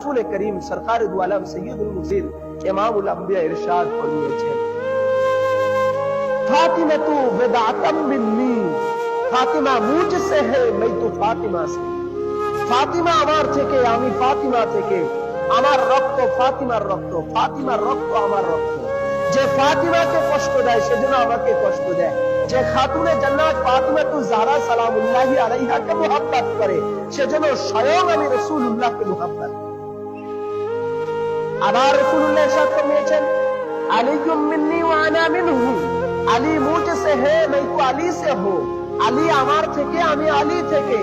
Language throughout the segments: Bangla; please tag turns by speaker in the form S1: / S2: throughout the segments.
S1: রসুল করিম সরকার আলম সৈয়দুল মুজির ইমামুল আম্বিয়া ইরশাদ করিয়েছেন ফাতিমাতু বিদআতাম মিন্নি ফাতিমা মুজ সে হে মাই তু ফাতিমা সে। ফাতিমা আমার থেকে, আমি ফাতিমা থেকে, আমার রক্ত ফাতিমার রক্ত ফাতিমার রক্ত আমার রক্ত। যে ফাতিমাকে কষ্ট দেয়, সেজন্য আমাকে কষ্ট দেয়। যে খাতুনে জান্নাত ফাতিমা তু জাহরা সালামুল্লাহি আলাইহাকে মুহাব্বত করে, সেজন্য স্বয়ং আমি রাসূলুল্লাহকে মুহাব্বত করি। আবার রসুল্লাহ সাদ নিয়েছেন আলী মিন্নি ওয়া আনা মিনহু। আলী মুঝে সে হে নাইকু আলী সে হো। আলী আমার থেকে আমি আলী থেকে,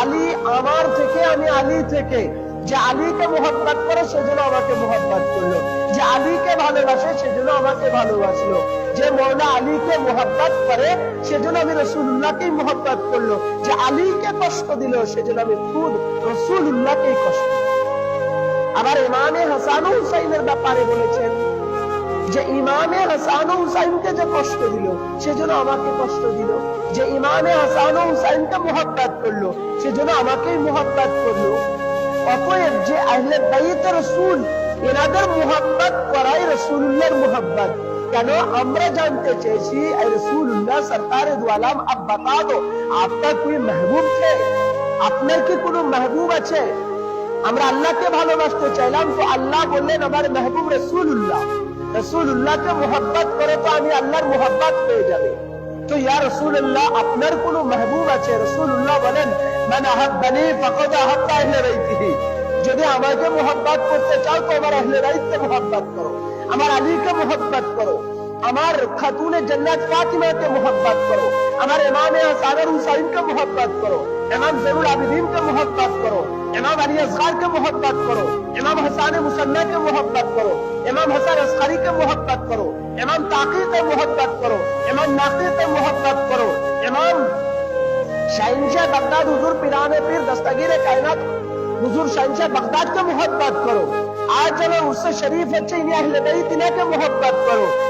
S1: আলী আমার থেকে আমি আলী থেকে। যে আলীকে মোহাম্মত করে, সেজন্য আমাকে মোহাম্মত করল। যে আলীকে ভালোবাসে, সেজন্য আমাকে ভালোবাসলো। যে মৌলা আলীকে মোহাম্মত করে, সেজন্য আমি রসুল্লাহকে মোহাম্মত করল। যে আলীকে কষ্ট দিল, সেজন্য আমি খুব রসুল্লাহকেই কষ্ট আবার ইমামে হাসান হুসাইনের ব্যাপারে বলেছেন যে ইমামে হাসান হুসাইনকে যে কষ্ট দিল, সেজন্য আমাকে কষ্ট দিল। যে ইমামে হাসান হুসাইনকে মোহাব্বত করল, সেজন্য আমাকেই মোহাব্বত করল। অতএব যে আহলে বাইত রসুল, এনাদের মোহাব্বত করাই রসুল্লাহর মোহাব্বত। কেন? আমরা জানতে চেয়েছি রসুল্লাহ সরকার দুয়ালাম আব বাতা দো আপনার কোই মেহবুব थे আপনার কি কোনো মেহবুব আছে? আমরা আল্লাহকে ভালোবাসতে চাইলাম, তো আল্লাহ বললেন, আমার মেহবুব রসুল্লাহ রসুল্লাহকে মোহাব্বত করে তো আমি আল্লাহর মোহাব্বত পেয়ে যাবে। তো ইয়া রসুল্লাহ আপনার কোন মেহবুব আছে? রসুল্লাহ বলেন মানে যদি আমাকে মোহাব্বত করতে চাও, তো আমার আহলে বাইতকে মোহাব্বত করো। আমার আলীকে মোহাব্বত করো। আমার খাতুনে জন্নাত ফাতিমাকে মোহাব্বত ہمارے امام ساگر حسین کا محبت کرو امام ضرور العابدین کا محبت کرو امام علی اصغار کا محبت کرو امام حسان مصنع کا محبت کرو امام حسن اصغری کا محبت کرو امام تاقی کا محبت کرو امام ناقی کا محبت کرو امام شاہنشاہ بغداد حضور پیران پیر دستگیر کائنات حضور شاہنشاہ بغداد کا محبت کرو آج جب اس سے شریف اچھے انہیں اہل بیت انہیں کا محبت کرو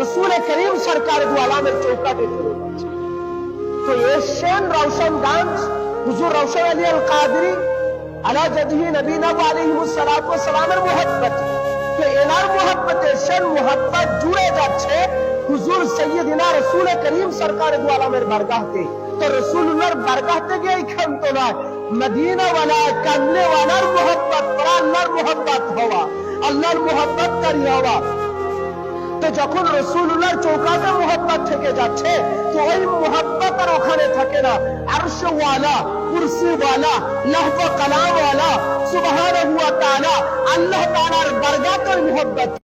S1: رسول کریم سرکار دو عالم دے ضرورت تو یہ شین روشن دانس حضور روشن علی القادری علا جدہ نبی نب علیہ السلام و سلام محبت، تو اینار محبت، شین محبت جوڑے جا چھے، حضور سیدنا رسول کریم سرکار دو عالم برگاہ دے تو رسول اللہ برگاہ دے گئے کھن تو نہ، مدینہ والا کملے والا محبت پرا اللہ محبت ہوا، اللہ محبت کری ہوا۔ তো যখন রসুল্লাহর চৌকাতে মোহাব্বত থেকে যাচ্ছে, তো ওই মোহাব্বত আর ওখানে থাকে না। আরশওয়ালা, কুরসিওয়ালা কুরসি ওয়ালা লহব কালামওয়ালা সুবহানাহু ওয়া তাআলা, আল্লাহ তাআলার বারগাতের মোহাব্বত।